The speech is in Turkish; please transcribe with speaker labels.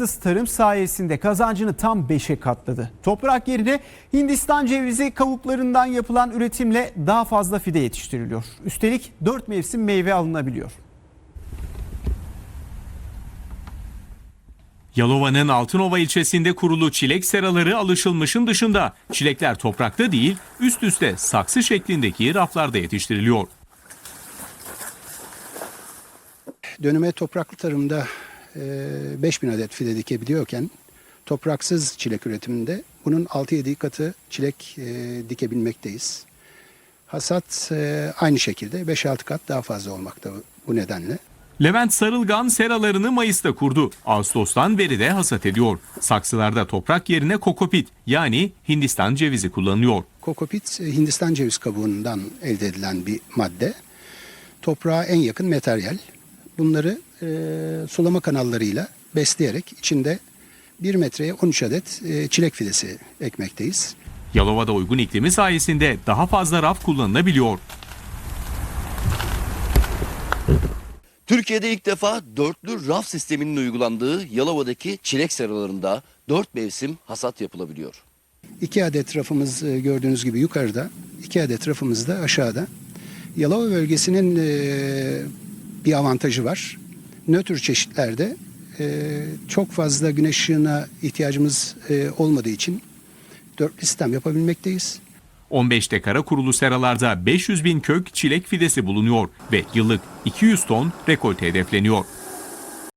Speaker 1: topraksız tarım sayesinde kazancını tam 5'e katladı. Toprak yerine Hindistan cevizi kabuklarından yapılan üretimle daha fazla fide yetiştiriliyor. Üstelik 4 mevsim meyve alınabiliyor.
Speaker 2: Yalova'nın Altınova ilçesinde kurulu çilek seraları alışılmışın dışında. Çilekler toprakta değil, üst üste saksı şeklindeki raflarda yetiştiriliyor.
Speaker 3: döneme topraklı tarımda e, 5000 adet fide dikebiliyorken topraksız çilek üretiminde bunun 6-7 katı çilek e, dikebilmekteyiz. Hasat e, aynı şekilde 5-6 kat daha fazla olmakta bu nedenle.
Speaker 2: Levent Sarılgan seralarını Mayıs'ta kurdu. Ağustos'tan beri de hasat ediyor. Saksılarda toprak yerine kokopit yani Hindistan cevizi kullanılıyor.
Speaker 3: Kokopit e, Hindistan ceviz kabuğundan elde edilen bir madde. Toprağa en yakın materyal. Bunları e, sulama kanallarıyla besleyerek içinde 1 metreye 13 adet e, çilek fidesi ekmekteyiz.
Speaker 2: Yalova'da uygun iklimi sayesinde daha fazla raf kullanılabiliyor.
Speaker 4: Türkiye'de ilk defa dörtlü raf sisteminin uygulandığı Yalova'daki çilek seralarında dört mevsim hasat yapılabiliyor.
Speaker 3: İki adet rafımız e, gördüğünüz gibi yukarıda, iki adet rafımız da aşağıda. Yalova bölgesinin e, bir avantajı var. Nötr çeşitlerde e, çok fazla güneş ışığına ihtiyacımız e, olmadığı için dörtlü sistem yapabilmekteyiz.
Speaker 2: 15 dekara kurulu seralarda 500 bin kök çilek fidesi bulunuyor ve yıllık 200 ton rekolte hedefleniyor.